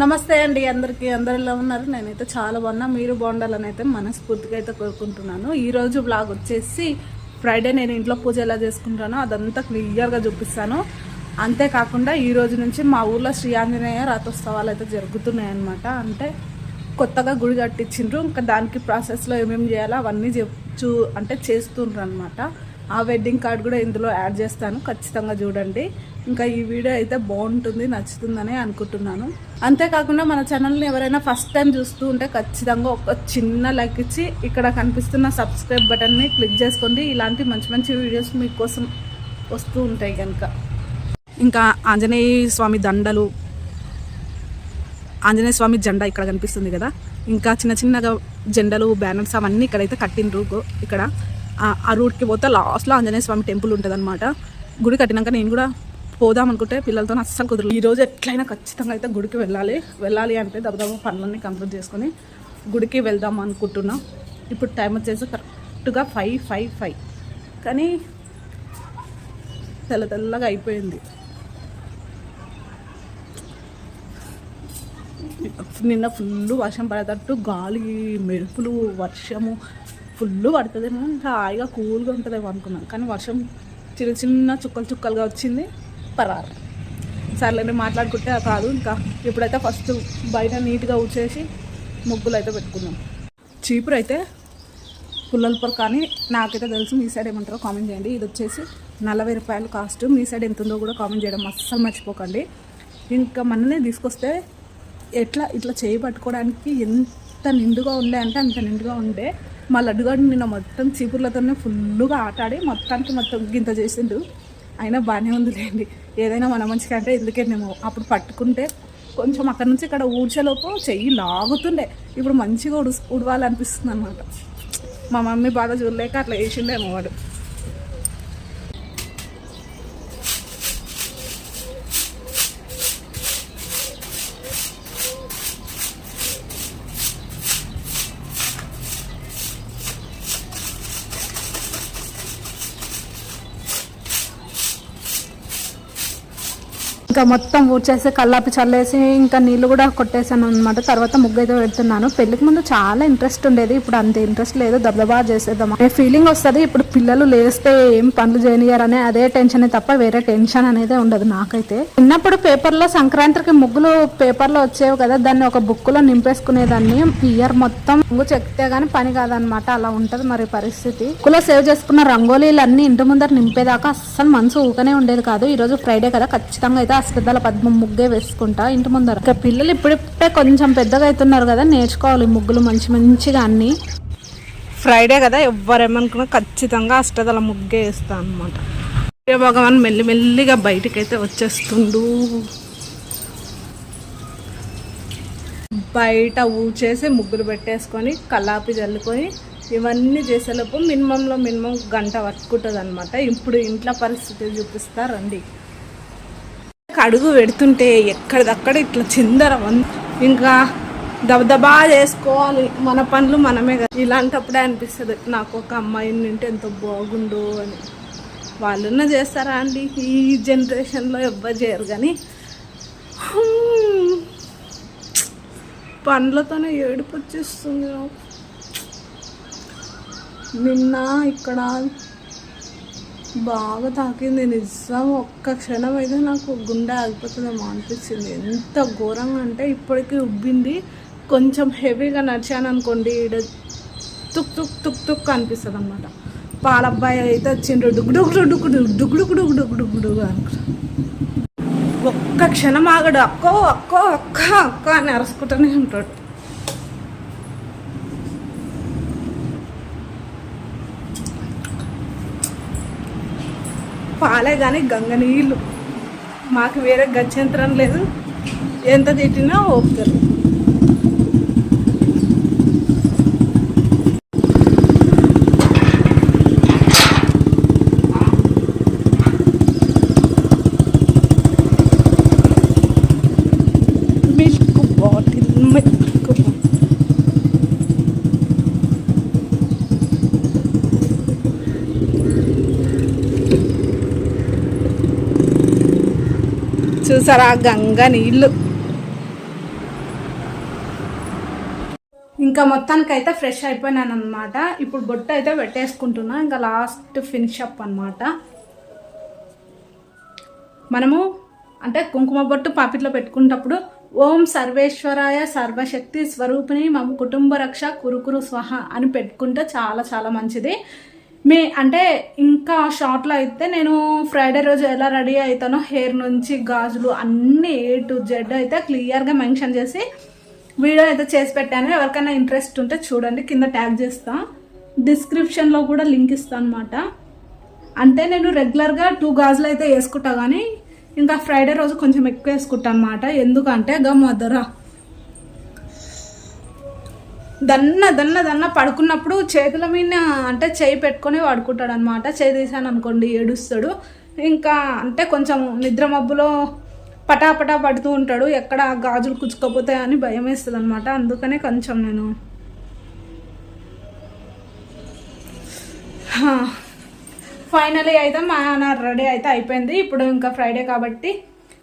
నమస్తే అండి అందరికీ. అందరిలో ఉన్నారు? నేనైతే చాలా బాగున్నా. మీరు బాగుండాలని అయితే మనస్ఫూర్తిగా అయితే కోరుకుంటున్నాను. ఈరోజు బ్లాగ్ వచ్చేసి ఫ్రైడే నేను ఇంట్లో పూజ ఎలా చేసుకుంటానో అదంతా క్లియర్గా చూపిస్తాను. అంతేకాకుండా ఈ రోజు నుంచి మా ఊర్లో శ్రీ ఆంజనేయ రథోత్సవాలు అయితే జరుగుతున్నాయి అనమాట అంటే కొత్తగా గుడి కట్టించిండ్రు. ఇంకా దానికి ప్రాసెస్లో ఏమేమి చేయాలో అవన్నీ చెప్ చూ అంటే చేస్తుండ్రు అనమాట ఆ వెడ్డింగ్ కార్డ్ కూడా ఇందులో యాడ్ చేస్తాను. ఖచ్చితంగా చూడండి. ఇంకా ఈ వీడియో అయితే బాగుంటుంది నచ్చుతుందని అనుకుంటున్నాను. అంతేకాకుండా మన ఛానల్ని ఎవరైనా ఫస్ట్ టైం చూస్తూ ఉంటే ఖచ్చితంగా ఒక చిన్న లైక్ ఇచ్చి ఇక్కడ కనిపిస్తున్న సబ్స్క్రైబ్ బటన్ని క్లిక్ చేసుకోండి. ఇలాంటి మంచి మంచి వీడియోస్ మీకోసం వస్తూ ఉంటాయి కనుక ఇంకా ఆంజనేయ స్వామి దండలు ఆంజనేయ స్వామి జెండా ఇక్కడ కనిపిస్తుంది కదా. ఇంకా చిన్న చిన్నగా జెండలు బ్యానర్స్ అవన్నీ ఇక్కడైతే కట్టిండ్రు. గో- ఇక్కడ ఆ- ఆ రూట్కి పోతే లాస్ట్లో ఆంజనేయ స్వామి టెంపుల్ ఉంటుంది అనమాట గుడి కట్టినాక నేను కూడా పోదాం అనుకుంటే పిల్లలతో అస్సలు కుదరదు. ఈ రోజు ఎట్లయినా ఖచ్చితంగా అయితే గుడికి వెళ్ళాలి. వెళ్ళాలి అంటే దెబ్బదబ్బ పనులన్నీ కంప్లీట్ చేసుకొని గుడికి వెళ్దాం అనుకుంటున్నా. ఇప్పుడు టైం వచ్చేసి కరెక్ట్గా ఫైవ్ ఫైవ్ ఫైవ్ కానీ తెల్ల తెల్లగా అయిపోయింది. నిన్న ఫుల్ వర్షం పడేటట్టు గాలి మెరుపులు వర్షము ఫుల్ పడుతుందేమో ఇంకా హాయిగా కూల్గా ఉంటుందేమో అనుకున్నాను కానీ వర్షం చిన్న చిన్న చుక్కలు చుక్కలుగా వచ్చింది. పరారు సర్లేండి మాట్లాడుకుంటే కాదు. ఇంకా ఇప్పుడైతే ఫస్ట్ బయట నీట్గా ఉచ్చేసి ముగ్గులు అయితే పెట్టుకున్నాం. చీపురు అయితే పుల్లలపూర కానీ నాకైతే తెలుసు మీ సైడ్ ఏమంటారో కామెంట్ చేయండి. ఇది వచ్చేసి నలభై రూపాయలు కాస్ట్. మీ సైడ్ ఎంత ఉందో కూడా కామెంట్ చేయడం అస్సలు మర్చిపోకండి. ఇంకా మననే తీసుకొస్తే ఎట్లా ఇట్లా చేయి పట్టుకోవడానికి ఎంత నిండుగా ఉండే అంటే అంత నిండుగా ఉండే. మా లడ్డుగాడు నిన్న మొత్తం చీపుర్లతోనే ఫుల్గా ఆటాడి మొత్తానికి మొత్తం గింత చేసిండు. అయినా బాగానే ఉందిలేండి. ఏదైనా మన మంచిగా అంటే ఎందుకేనేమో అప్పుడు పట్టుకుంటే కొంచెం అక్కడ నుంచి ఇక్కడ ఊడ్చేలోపు చెయ్యి లాగుతుండే. ఇప్పుడు మంచిగా ఉడు ఉడవాలనిపిస్తుంది అనమాట మా మమ్మీ బాగా చూడలేక అట్లా వేసిండేమో వాడు. ఇంకా మొత్తం ఊడ్చేసి కల్లాపి చల్లేసి ఇంకా నీళ్ళు కూడా కొట్టేసాను అనమాట తర్వాత ముగ్గు అయితే పెడుతున్నాను. పెళ్ళికి ముందు చాలా ఇంట్రెస్ట్ ఉండేది. ఇప్పుడు అంత ఇంట్రెస్ట్ లేదు. దెబ్బదబా చేసేద్దాం అనే ఫీలింగ్ వస్తుంది? ఇప్పుడు పిల్లలు లేస్తే ఏం పనులు చేయనియారనే అదే టెన్షన్ తప్ప వేరే టెన్షన్ అనేది ఉండదు నాకైతే. చిన్నప్పుడు పేపర్లో సంక్రాంతికి ముగ్గులు పేపర్లో వచ్చేవి కదా. దాన్ని ఒక బుక్లో నింపేసుకునేదాన్ని. ఇయర్ మొత్తం ముగ్గు చెక్తే గానీ పని కాదనమాట అలా ఉంటది మరి పరిస్థితి. బుక్కులో సేవ్ చేసుకున్న రంగోలీలు అన్ని ఇంటి ముందర నింపేదాకా అస్సలు మనసు ఊకనే ఉండేది కాదు. ఈ రోజు ఫ్రైడే కదా. ఖచ్చితంగా అయితే అశ్రద్ధాల పద్మం ముగ్గే వేసుకుంటా ఇంటి ముందర. ఇంకా పిల్లలు ఇప్పుడిప్పుడే కొంచెం పెద్దగా అవుతున్నారు కదా నేర్చుకోవాలి ముగ్గులు మంచి మంచిగా అన్ని. ఫ్రైడే కదా ఎవరేమనుకున్నా ఖచ్చితంగా అష్టదల ముగ్గే వేస్తా అనమాట భగవాన్ మెల్లి మెల్లిగా వచ్చేస్తుండు. బయట ఊచేసి ముగ్గులు పెట్టేసుకొని కలాపి చల్లుకొని ఇవన్నీ చేసేలోపు మినిమంలో మినిమం గంట పట్టుకుంటుంది అనమాట ఇప్పుడు ఇంట్లో పరిస్థితి చూపిస్తారండి అడుగు పెడుతుంటే ఎక్కడిదక్కడ ఇట్లా చిందరం ఇంకా దబదబా చేసుకోవాలి. మన పనులు మనమే కదా. ఇలాంటప్పుడే అనిపిస్తుంది నాకు ఒక అమ్మాయిని నింటే ఎంత బాగుండు అని. వాళ్ళున్న చేస్తారా అండి? ఈ జనరేషన్లో ఎవ్వరు చేయరు కానీ పండ్లతోనే ఏడుపు వచ్చేస్తుంది నాకు. నిన్న ఇక్కడ బాగా తాకింది నిజం ఒక్క క్షణం అయితే నాకు గుండె ఆగిపోతుందేమో అనిపించింది ఎంత ఘోరంగా అంటే ఇప్పటికీ ఉబ్బింది కొంచెం హెవీగా నడిచాను అనుకోండి ఈడ తుక్ తుక్ తుక్ తుక్ అనిపిస్తుంది అనమాట పాలబ్బాయి అయితే వచ్చిండ్రు డుగుడుగుడు డుగుడు డుగ్గుడు డుగ్గుడు డుగ్గుడు అనుకుంటా ఒక్క క్షణం ఆగడు అక్కో అక్కో అక్క అక్క అని అరుచుకుంటూనే ఉంటాడు పాలే కానీ గంగ నీళ్ళు. మాకు వేరే గత్యంతరం లేదు. ఎంత తిట్టినా ఓపుతారు చూసారా? గంగ నీళ్ళు. ఇంకా మొత్తానికి అయితే ఫ్రెష్ అయిపోయినాను అనమాట ఇప్పుడు బొట్టు అయితే పెట్టేసుకుంటున్నా. ఇంకా లాస్ట్ ఫినిష్ అప్ అనమాట మనము అంటే కుంకుమ బొట్టు పాపిట్లో పెట్టుకున్నప్పుడు ఓం సర్వేశ్వరాయ సర్వశక్తి స్వరూపిణి మా కుటుంబ రక్ష కురుకురు స్వహ అని పెట్టుకుంటే చాలా చాలా మంచిది. మే అంటే ఇంకా షార్ట్లో అయితే నేను ఫ్రైడే రోజు ఎలా రెడీ అవుతానో హెయిర్ నుంచి గాజులు అన్నీ ఏ టు జెడ్ అయితే క్లియర్గా మెన్షన్ చేసి వీడియో అయితే చేసి పెట్టాను. ఎవరికైనా ఇంట్రెస్ట్ ఉంటే చూడండి కింద ట్యాగ్ చేస్తా. డిస్క్రిప్షన్లో కూడా లింక్ ఇస్తాను అనమాట అంటే నేను రెగ్యులర్గా టూ గాజులు అయితే వేసుకుంటా కానీ ఇంకా ఫ్రైడే రోజు కొంచెం ఎక్కువ వేసుకుంటా అనమాట ఎందుకంటే గమ్మద్దరా దన్న దన్న దన్న పడుకున్నప్పుడు చేతుల మీద అంటే చేయి పెట్టుకొని పడుకుంటాడు అనమాట చేయి తీసాను అనుకోండి ఏడుస్తాడు. ఇంకా అంటే కొంచెం నిద్ర మబ్బులో పటాపటా పడుతూ ఉంటాడు. ఎక్కడ గాజులు కుచ్చుకోపోతాయి అని భయం వేస్తుంది అనమాట అందుకనే కొంచెం నేను ఫైనలీ అయితే మా నా రెడీ అయితే అయిపోయింది. ఇప్పుడు ఇంకా ఫ్రైడే కాబట్టి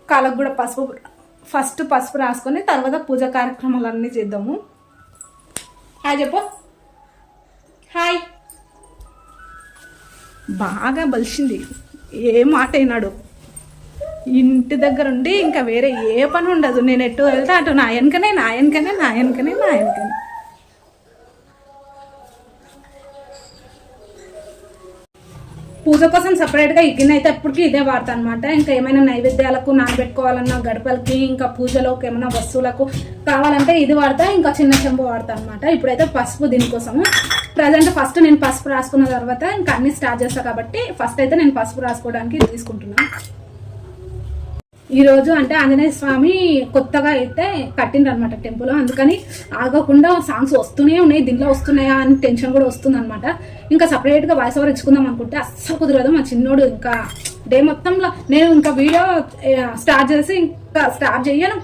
కాళ్ళకు కూడా పసుపు ఫస్ట్ పసుపు రాసుకొని తర్వాత పూజ కార్యక్రమాలన్నీ చేద్దాము. హాయ్ చెప్పు. హాయ్ బాగా బలిసింది. ఏ మాట అయినాడు? ఇంటి దగ్గర ఉండి ఇంకా వేరే ఏ పని ఉండదు. నేను ఎటు వెళ్తే అటు నా వెనకనే నా వెనకనే నా వెనకనే నా వెనకనే. పూజ కోసం సపరేట్గా ఈ గిన్నె అయితే ఎప్పటికీ ఇదే వాడతాను అనమాట ఇంకా ఏమైనా నైవేద్యాలకు నానబెట్టుకోవాలన్నా గడపలకి ఇంకా పూజలోకి ఏమైనా వస్తువులకు కావాలంటే ఇది వాడతా ఇంకా చిన్న చెంబు వాడతా అనమాట ఇప్పుడైతే పసుపు దీనికోసము. ప్రజెంట్ ఫస్ట్ నేను పసుపు రాసుకున్న తర్వాత ఇంకా అన్ని స్టార్ట్ చేస్తాను కాబట్టి ఫస్ట్ అయితే నేను పసుపు రాసుకోవడానికి తీసుకుంటున్నాను ఈరోజు అంటే ఆంజనేయ స్వామి కొత్తగా అయితే కట్టిండ్రు అనమాట టెంపుల్. అందుకని ఆగకుండా సాంగ్స్ వస్తూనే ఉన్నాయి దీంట్లో వస్తున్నాయా అని టెన్షన్ కూడా వస్తుంది అనమాట ఇంకా సపరేట్గా వాయిస్ ఓవర్ ఇచ్చుకుందాం అనుకుంటే అస్సలు కుదరదు మా చిన్నోడు ఇంకా డే మొత్తంలో నేను ఇంకా వీడియో స్టార్ట్ చేసి ఇంకా స్టార్ట్ చేయను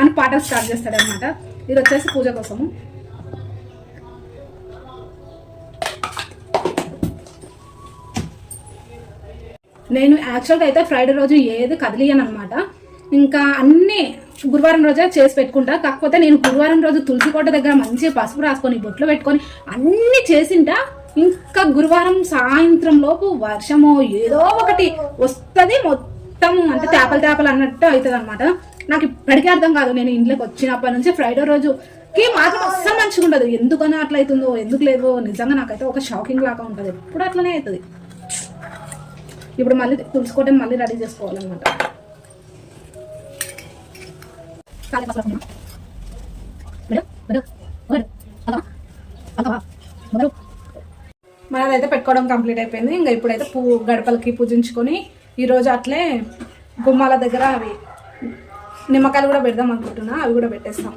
అని పాటలు స్టార్ట్ చేస్తాడనమాట ఇది వచ్చేసి పూజ కోసము. నేను యాక్చువల్గా అయితే ఫ్రైడే రోజు ఏది కదిలియను అనమాట ఇంకా అన్నీ గురువారం రోజే చేసి పెట్టుకుంటా. కాకపోతే నేను గురువారం రోజు తులసి కోట దగ్గర మంచిగా పసుపు రాసుకొని బొట్లు పెట్టుకొని అన్నీ చేసింటా. ఇంకా గురువారం సాయంత్రం లోపు వర్షమో ఏదో ఒకటి వస్తుంది మొత్తం అంటే తేపలు తేపలు అన్నట్టు అవుతుంది అనమాట నాకు ఇప్పటికీ అర్థం కాదు. నేను ఇంట్లోకి వచ్చినప్పటి నుంచి ఫ్రైడే రోజుకి మాత్రం అస్సలు మంచిగా ఉండదు ఎందుకనో అట్లా అవుతుందో ఎందుకు లేదో నిజంగా నాకైతే ఒక షాకింగ్ లాగా ఉంటుంది. ఎప్పుడు అట్లనే అవుతుంది. ఇప్పుడు మళ్ళీ తులుసుకోవటం మళ్ళీ రెడీ చేసుకోవాలన్నమాట. కాలే పసుపు మనదైతే పెట్టుకోవడం కంప్లీట్ అయిపోయింది. ఇంకా ఇప్పుడైతే పూ గడపలకి పూజించుకొని ఈరోజు అట్లే గుమ్మాల దగ్గర అవి నిమ్మకాయలు కూడా పెడదాం అనుకుంటున్నా. అవి కూడా పెట్టేస్తాం.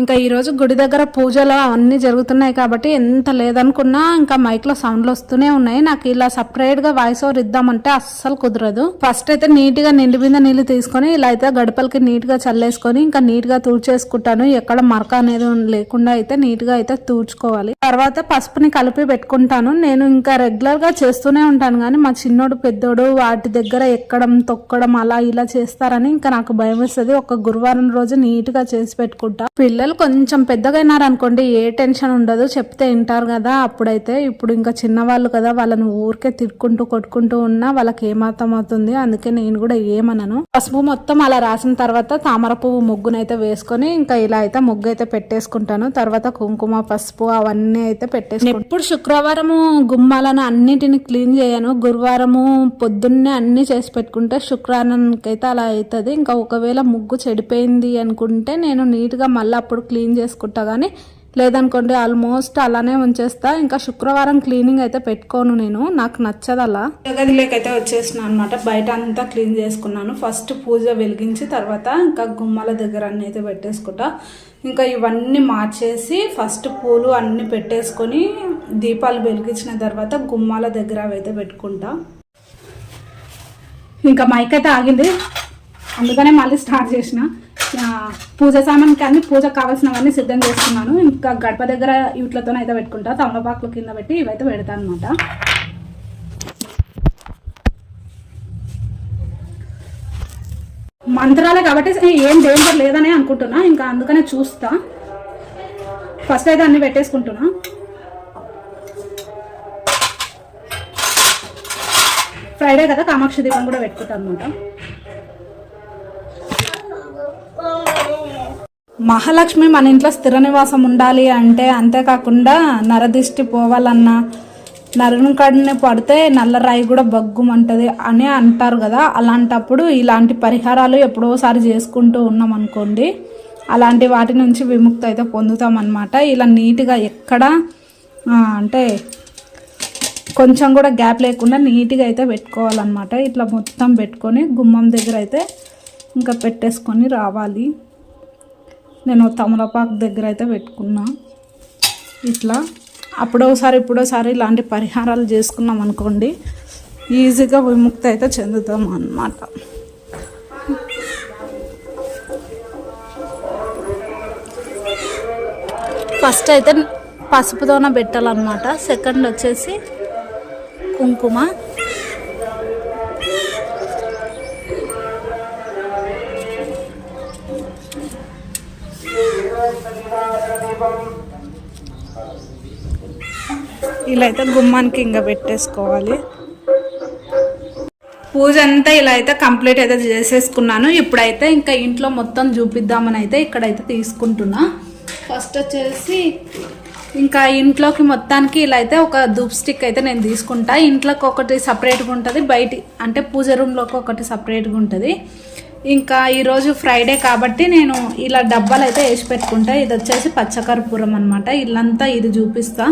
ఇంకా ఈరోజు గుడి దగ్గర పూజలు అవన్నీ జరుగుతున్నాయి కాబట్టి ఎంత లేదనుకున్నా ఇంకా మైక్లో సౌండ్లు వస్తూనే ఉన్నాయి. నాకు ఇలా సపరేట్గా వాయిస్ ఓవర్ ఇద్దామంటే అస్సలు కుదరదు. ఫస్ట్ అయితే నీట్గా నిండి మీద నీళ్ళు తీసుకొని ఇలా అయితే గడపలకి నీట్గా చల్లేసుకొని ఇంకా నీట్గా తూడ్చేసుకుంటాను. ఎక్కడ మరక అనేది లేకుండా అయితే నీట్గా అయితే తూడ్చుకోవాలి. తర్వాత పసుపుని కలిపి పెట్టుకుంటాను. నేను ఇంకా రెగ్యులర్గా చేస్తూనే ఉంటాను కానీ మా చిన్నోడు పెద్దోడు వాటి దగ్గర ఎక్కడం తొక్కడం అలా ఇలా చేస్తారని ఇంకా నాకు భయం వేస్తుంది. ఒక గురువారం రోజు నీట్గా చేసి పెట్టుకుంటా. పిల్లలు కొంచెం పెద్దగైనారనుకోండి ఏ టెన్షన్ ఉండదు. చెప్తే వింటారు కదా అప్పుడైతే ఇప్పుడు ఇంకా చిన్నవాళ్ళు కదా వాళ్ళని ఊరికే తిట్టుకుంటూ కొట్టుకుంటూ ఉన్నా వాళ్ళకి ఏమాత్రం అవుతుంది. అందుకే నేను కూడా ఏమనను. పసుపు మొత్తం అలా రాసిన తర్వాత తామర పువ్వు ముగ్గునైతే వేసుకొని ఇంకా ఇలా అయితే ముగ్గు అయితే పెట్టేసుకుంటాను. తర్వాత కుంకుమ పసుపు అవన్నీ అయితే పెట్టేసుకుంటాను ఎప్పుడు శుక్రవారము గుమ్మాలను అన్నిటిని క్లీన్ చేయను. గురువారము పొద్దున్నే అన్ని చేసి పెట్టుకుంటే శుక్రవారానికి అయితే అలా అవుతుంది. ఇంకా ఒకవేళ ముగ్గు చెడిపోయింది అనుకుంటే నేను నీట్గా మళ్ళీ అప్పుడు క్లీన్ చేసుకుంటా కానీ లేదనుకోండి ఆల్మోస్ట్ అలానే ఉంచేస్తా. ఇంకా శుక్రవారం క్లీనింగ్ అయితే పెట్టుకోను నేను. నాకు నచ్చదు అలా గదిలోకైతే వచ్చేసిన అనమాట బయట అంతా క్లీన్ చేసుకున్నాను. ఫస్ట్ పూజ వెలిగించి తర్వాత ఇంకా గుమ్మల దగ్గర అన్ని అయితే పెట్టేసుకుంటా. ఇంకా ఇవన్నీ మార్చేసి ఫస్ట్ పూలు అన్నీ పెట్టేసుకొని దీపాలు వెలిగించిన తర్వాత గుమ్మాల దగ్గర అవి అయితే పెట్టుకుంటా. ఇంకా మైక్ అయితే ఆగింది. అందుకనే మళ్ళీ స్టార్ట్ చేసిన. పూజ సామాన్కి అన్ని పూజకు కావాల్సినవన్నీ సిద్ధం చేసుకున్నాను ఇంకా గడప దగ్గర వీటితో అయితే పెట్టుకుంటా. తమలపాకుల కింద పెట్టి ఇవైతే పెడతా అనమాట మంత్రాలే కాబట్టి ఏం డేంజర్ లేదనే అనుకుంటున్నా. ఇంకా అందుకనే చూస్తా. ఫస్ట్ అయితే అన్ని పెట్టేసుకుంటున్నా. ఫ్రైడే కదా కామాక్షి దీపం కూడా పెట్టుకుంటాం అనమాట మహాలక్ష్మి మన ఇంట్లో స్థిర నివాసం ఉండాలి అంటే అంతేకాకుండా నరదిష్టి పోవాలన్నా నరుని కాడనే పడితే నల్ల రాయి కూడా బగ్గుమంటది అని అంటారు కదా. అలాంటప్పుడు ఇలాంటి పరిహారాలు ఎప్పుడోసారి చేసుకుంటూ ఉన్నాం అనుకోండి. అలాంటి వాటి నుంచి విముక్తి అయితే పొందుతాం అనమాట ఇలా నీట్గా ఎక్కడ అంటే కొంచెం కూడా గ్యాప్ లేకుండా నీట్గా అయితే పెట్టుకోవాలన్నమాట. ఇట్లా మొత్తం పెట్టుకొని గుమ్మం దగ్గర అయితే ఇంకా పెట్టేసుకొని రావాలి. నేను తమలపాకు దగ్గర అయితే పెట్టుకున్నా. ఇట్లా అప్పుడోసారి ఇప్పుడోసారి ఇలాంటి పరిహారాలు చేసుకున్నాం అనుకోండి ఈజీగా విముక్తి అయితే చెందుతాం అన్నమాట. ఫస్ట్ అయితే పసుపుతోన పెట్టాలన్నమాట. సెకండ్ వచ్చేసి కుంకుమ. ఇలా అయితే గుమ్మానికి ఇంకా పెట్టేసుకోవాలి. పూజ అంతా ఇలా అయితే కంప్లీట్ అయితే చేసేసుకున్నాను. ఇప్పుడైతే ఇంకా ఇంట్లో మొత్తం చూపిద్దామని అయితే ఇక్కడైతే తీసుకుంటున్నా. ఫస్ట్ వచ్చేసి ఇంకా ఇంట్లోకి మొత్తానికి ఇలా అయితే ఒక ధూప్ స్టిక్ అయితే నేను తీసుకుంటా. ఇంట్లోకి ఒకటి సపరేట్గా ఉంటుంది బయట అంటే పూజ రూమ్లోకి ఒకటి సపరేట్గా ఉంటుంది. ఇంకా ఈరోజు ఫ్రైడే కాబట్టి నేను ఇలా డబ్బాలు అయితే వేసి పెట్టుకుంటా. ఇది వచ్చేసి పచ్చకర్పూరం అనమాట ఇల్లంతా ఇది చూపిస్తా.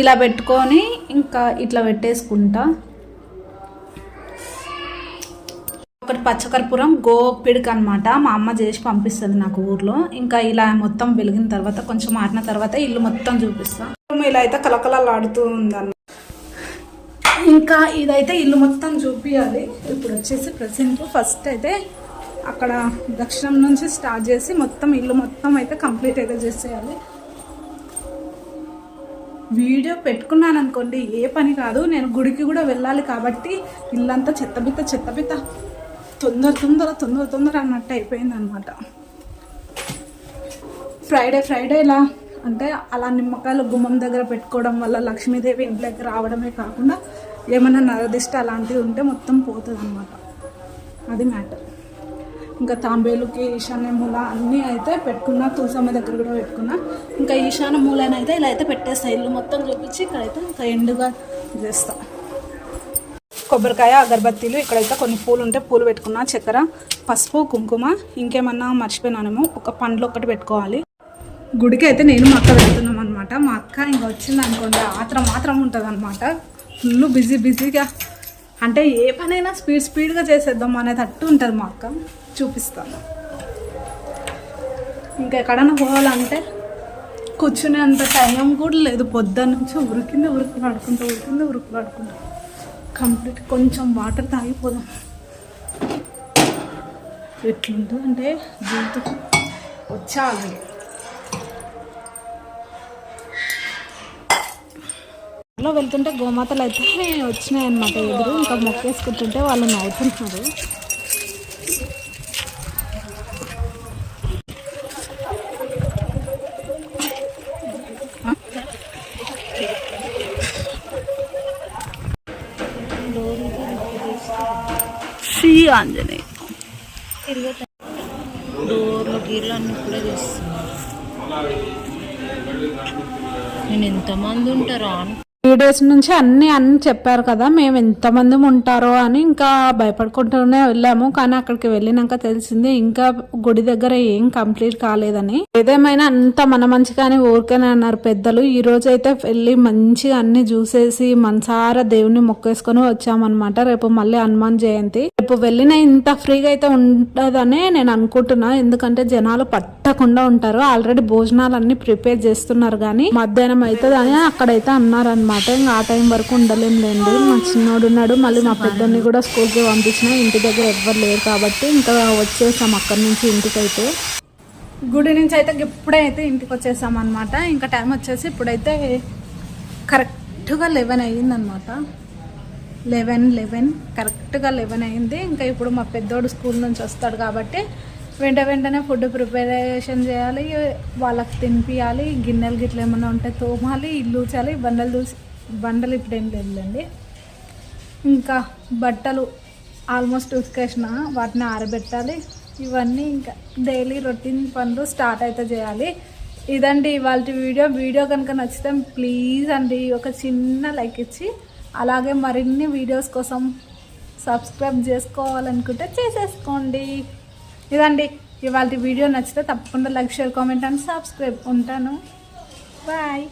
ఇలా పెట్టుకొని ఇంకా ఇట్లా పెట్టేసుకుంటా. ఒకటి పచ్చకర్పూరం గోపిడికి అనమాట మా అమ్మ చేసి పంపిస్తుంది నాకు ఊర్లో. ఇంకా ఇలా మొత్తం వెలిగిన తర్వాత కొంచెం ఆడిన తర్వాత ఇల్లు మొత్తం చూపిస్తాను ఇలా అయితే కలకలలాడుతూ ఉందన్న. ఇంకా ఇదైతే ఇల్లు మొత్తం చూపించాలి ఇప్పుడు వచ్చేసి ప్రజెంట్ ఫస్ట్ అయితే అక్కడ దక్షిణం నుంచి స్టార్ట్ చేసి మొత్తం ఇల్లు మొత్తం అయితే కంప్లీట్ అయితే చేసేయాలి. వీడియో పెట్టుకున్నాను అనుకోండి ఏ పని కాదు నేను గుడికి కూడా వెళ్ళాలి కాబట్టి ఇల్లంతా చెత్తబిత్త చెత్తబిత్త. తొందర తొందర తొందర తొందర అన్నట్టు అయిపోయింది అనమాట ఫ్రైడే ఫ్రైడే ఇలా అంటే అలా నిమ్మకాయలు గుమ్మం దగ్గర పెట్టుకోవడం వల్ల లక్ష్మీదేవి ఇంట్లోకి రావడమే కాకుండా ఏమైనా నరదిష్ట అలాంటివి ఉంటే మొత్తం పోతుంది అనమాట అది మ్యాటర్ ఇంకా తాంబేలుకి ఈశాన్య మూల అన్నీ అయితే పెట్టుకున్నా తులసమ్మ దగ్గర కూడా పెట్టుకున్నా. ఇంకా ఈశాన్య మూలనైతే ఇలా అయితే పెట్టేస్తా. ఇల్లు మొత్తం చూపించి ఇక్కడైతే ఇంకా ఎండుగా చేస్తా. కొబ్బరికాయ అగరబత్తీలు ఇక్కడైతే కొన్ని పూలు ఉంటే పూలు పెట్టుకున్నా. చక్కెర పసుపు కుంకుమ ఇంకేమన్నా మర్చిపోయినానేమో ఒక పండ్లు ఒకటి పెట్టుకోవాలి. గుడికి అయితే నేను మా అక్క వెళ్తున్నాం అనమాట మా అక్క ఇంకా వచ్చింది అనుకోండి ఆత్రం మాత్రం ఉంటుంది అనమాట ఫుల్ బిజీ బిజీగా. అంటే ఏ పనైనా స్పీడ్ స్పీడ్గా చేసేద్దాం అనేది అట్టు ఉంటుంది మా అక్క. చూపిస్తాను. ఇంకా ఎక్కడైనా పోవాలంటే కూర్చునేంత టైం కూడా లేదు. పొద్దున్న నుంచి ఉరికింది ఉరుకు పడుకుంటూ ఉరికింది ఉరుకులు పడుకుంటూ. కంప్లీట్ కొంచెం వాటర్ తాగిపోదాం. ఎట్లుంటుంది అంటే జీవితం వచ్చాలి. అలాగే లో వెళ్తుంటే గోమాతలు అయితే వచ్చినాయి అనమాట ఎదురు. ఇంకా మొక్కేసుకుంటుంటే వాళ్ళు నవ్వుతున్నారు. ఆంజనేయ. డోర్లు గీర్లు అన్నీ కూడా చేస్తున్నారు నేను ఎంతమంది ఉంటారో అను త్రీ డేస్ నుంచి అన్ని అన్ని చెప్పారు కదా మేము ఎంతమంది ఉంటారో అని ఇంకా భయపడుకుంటూనే వెళ్ళాము. కానీ అక్కడికి వెళ్ళినాక తెలిసింది ఇంకా గుడి దగ్గర ఏం కంప్లీట్ కాలేదని. ఏదేమైనా అంత మన మంచిగానే ఊరికేనే అన్నారు పెద్దలు. ఈ రోజు అయితే వెళ్ళి మంచిగా అన్ని చూసేసి మనసారా దేవుని మొక్కేసుకొని వచ్చామన్నమాట. రేపు మళ్ళీ హనుమాన్ జయంతి. రేపు వెళ్ళిన ఇంత ఫ్రీగా అయితే ఉండదనే నేను అనుకుంటున్నా. ఎందుకంటే జనాలు పట్టకుండా ఉంటారు. ఆల్రెడీ భోజనాలు అన్ని ప్రిపేర్ చేస్తున్నారు కానీ మధ్యాహ్నం అవుతుంది అని అక్కడైతే అన్నారనమాట ఇంకా ఆ టైం వరకు ఉండలేంలేండి. మా చిన్నోడు ఉన్నాడు. మళ్ళీ మా పెద్దోడిని కూడా స్కూల్కి పంపించిన ఇంటి దగ్గర ఎవ్వరు లేరు కాబట్టి ఇంకా వచ్చేసాం అక్కడి నుంచి ఇంటికైతే. గుడి నుంచి అయితే ఇప్పుడైతే ఇంటికి వచ్చేసాం అనమాట ఇంకా టైం వచ్చేసి ఇప్పుడైతే కరెక్ట్గా లెవెన్ అయ్యిందనమాట లెవెన్ లెవెన్ కరెక్ట్గా లెవెన్ అయింది ఇంకా ఇప్పుడు మా పెద్దోడు స్కూల్ నుంచి వస్తాడు కాబట్టి వెంట వెంటనే ఫుడ్ ప్రిపరేషన్ చేయాలి వాళ్ళకి తినిపించాలి గిన్నెలు గిట్ల ఏమైనా ఉంటే తోమాలి ఇల్లు ఊచాలి బండలు దూసి బండలు ఇప్పుడేం లేదులేండి. ఇంకా బట్టలు ఆల్మోస్ట్ ఉతికేసిన వాటిని ఆరబెట్టాలి. ఇవన్నీ ఇంకా డైలీ రొటీన్ పనులు స్టార్ట్ అయితే చేయాలి. ఇదండి ఇవాళ వీడియో. వీడియో కనుక నచ్చితే ప్లీజ్ అండి ఒక చిన్న లైక్ ఇచ్చి అలాగే మరిన్ని వీడియోస్ కోసం సబ్స్క్రైబ్ చేసుకోవాలనుకుంటే చేసేసుకోండి. ఇదండి. ఇవాళ వీడియో నచ్చితే తప్పకుండా like share comment and subscribe ఉంటాను. బాయ్.